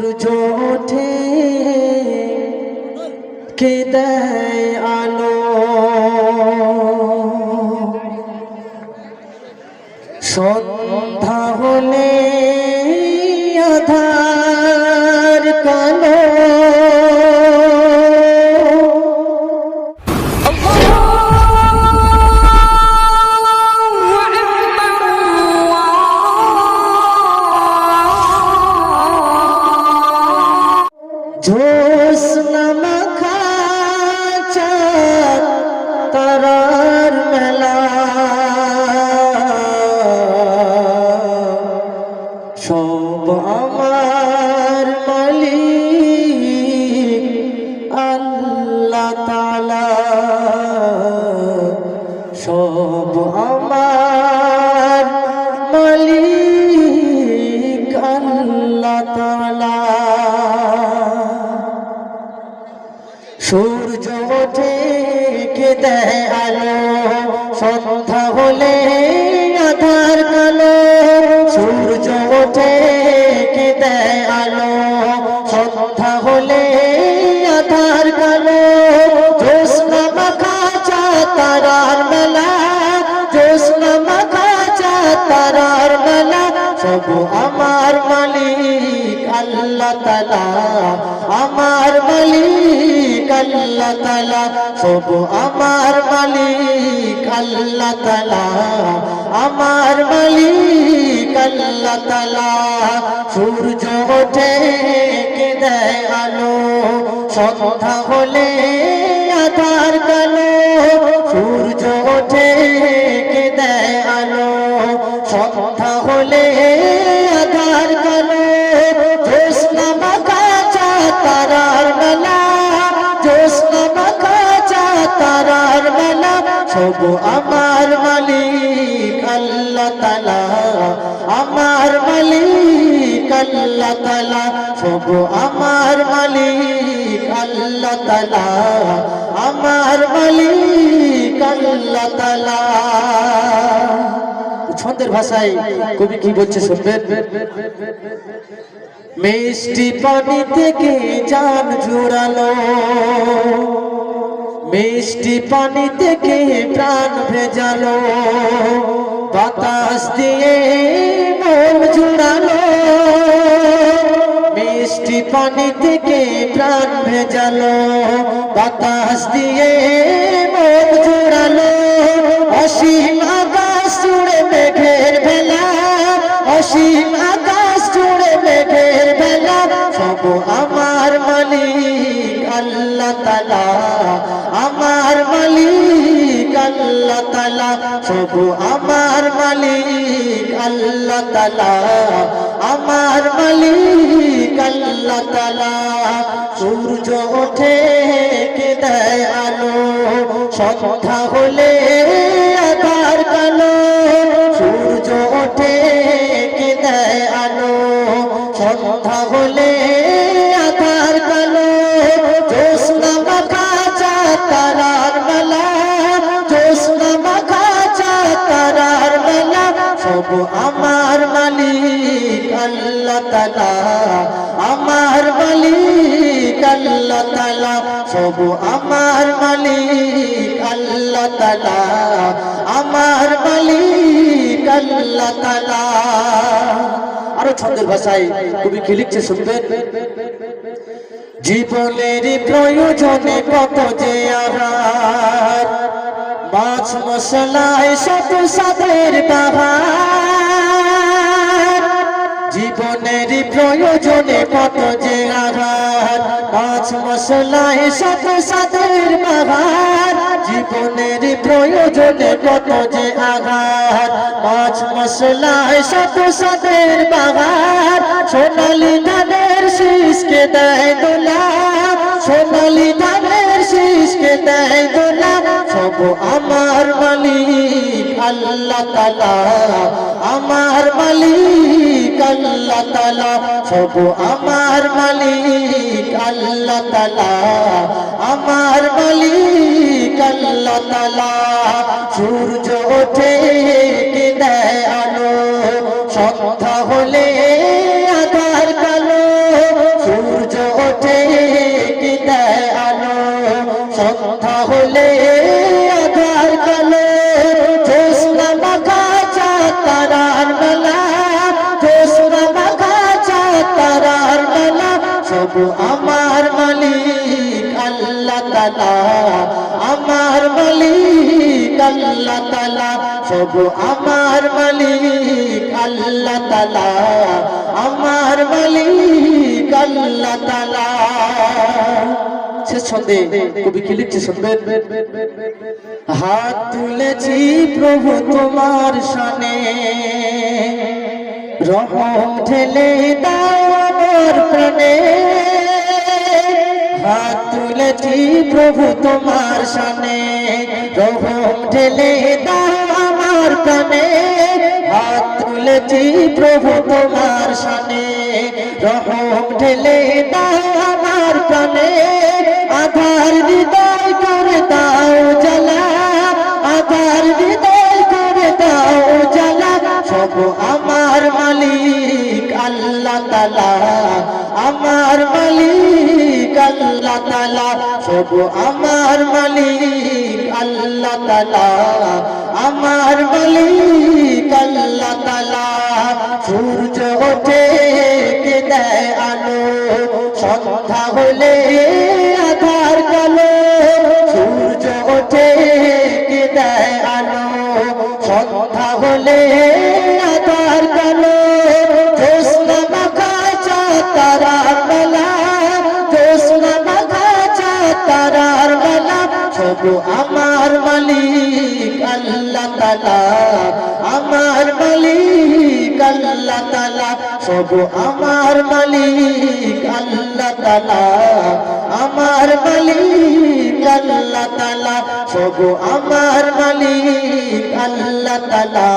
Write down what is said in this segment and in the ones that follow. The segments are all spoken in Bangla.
সূর্য ওঠে কে দেয় আলো। সন্ধ্যা হলে সব আমার মালিক আল্লাহ তালা সব আমার মালিক। সব আমার মালিক, আল্লাহ তালা আমার মালিক, আল্লাহ তালা সব আমার মালিক, আল্লাহ তালা আমার মালিক, আল্লাহ তালা সূর্য ওঠে কে দেয় আলো। সন্ধ্যা হলে আধার কালো। সব আমার মালিক আল্লাহ তালা আমার মালিক আল্লাহ তালা সব আমার মালিক আল্লাহ তালা আমার মালিক আল্লাহ তালা ছন্দের ভাষায় কবি কি বলছে শুনবেন? মিষ্টি পানি থেকে জান জুড়ালো? মিষ্টি পানি থেকে প্রাণ ভেজালো, বাতাস দিয়ে মন জুড়ালো। মিষ্টি পানি থেকে প্রাণ ভেজালো, বাতাস দিয়ে মন জুড়ালো। অসীম আকাশ জুড়ে মেঘের বেলা, অসীম আকাশ জুড়ে মেঘের বেলা। সব আমার মালিক, আল্লাহ তালা তালা সব আমার মালিক আল্লাহ তালা আমার মালিক আল্লাহ তালা সূর্য ওঠে কে দেয় আলো, সন্ধ্যা হলে আধার কালো। সূর্য ওঠে কে দেয় আলো, সন্ধ্যা হলে সব আমার মালিক আল্লাহ তালা আমার মালিক আল্লাহ তালা সব আমার মালিক আল্লাহ তালা আমার মালিক আল্লাহ তালা আরও ছন্দের ভাষায় কবি কি লিখছে শুনবেন? জীবনের প্রয়োজনে কত যে আহার, মাছ মশলায় শত সাদের বাহার প্রয়োজনে কত যে আহার মাছ মশলায় শত সাদের বাহার জীবনের প্রয়োজনে কত যে আঘাত মাছ মশলায় শত সাদের বাহার সোনালি ধানের শীষকে দেয় দোলা সোনালি ধানের শীষকে দেয় দোলা সব আমার মালিক, আল্লাহ তালা আমার মালিক আল্লাহ তালা সব আমার মালিক আল্লাহ তালা আমার মালিক আল্লাহ তালা সূর্য ওঠে কে দেয় আলো সন্ধ্যা আমার মালিক আল্লাহ তালা আমার মালিক আল্লাহ তালা সব আমার মালিক আল্লাহ তালা আমার মালিক আল্লাহ তালা হাত তুলেছি প্রভু তোমার সনে রহম ঠেলে দাও প্রভু তোমার সনে রহম ঠেলে দাও আমার প্রাণে হাত তুলেছি প্রভু তোমার সনে রহম ঠেলে দাও আমার প্রাণে আধার হৃদয় করে দাও জ্বালা। আধার হৃদয় করে দাও জ্বালা। সব আমার মালিক আল্লাহ তালা আমার মালিক আল্লাহ তালা সব আমার মালিক আল্লাহ তালা আমার মালিক আল্লাহ তালা সূর্য ওঠে কে দেয় আলো, সন্ধ্যা হলে তালা, সব আমার মালিক আল্লাহ তালা। আমার মালিক আল্লাহ তালা, সব আমার মালিক আল্লাহ তালা।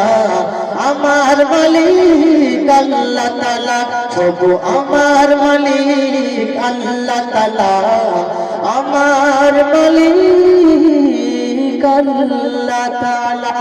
আমার মালিক আল্লাহ তালা, সব আমার মালিক আল্লাহ তালা। আমার মালিক আল্লাহ তালা।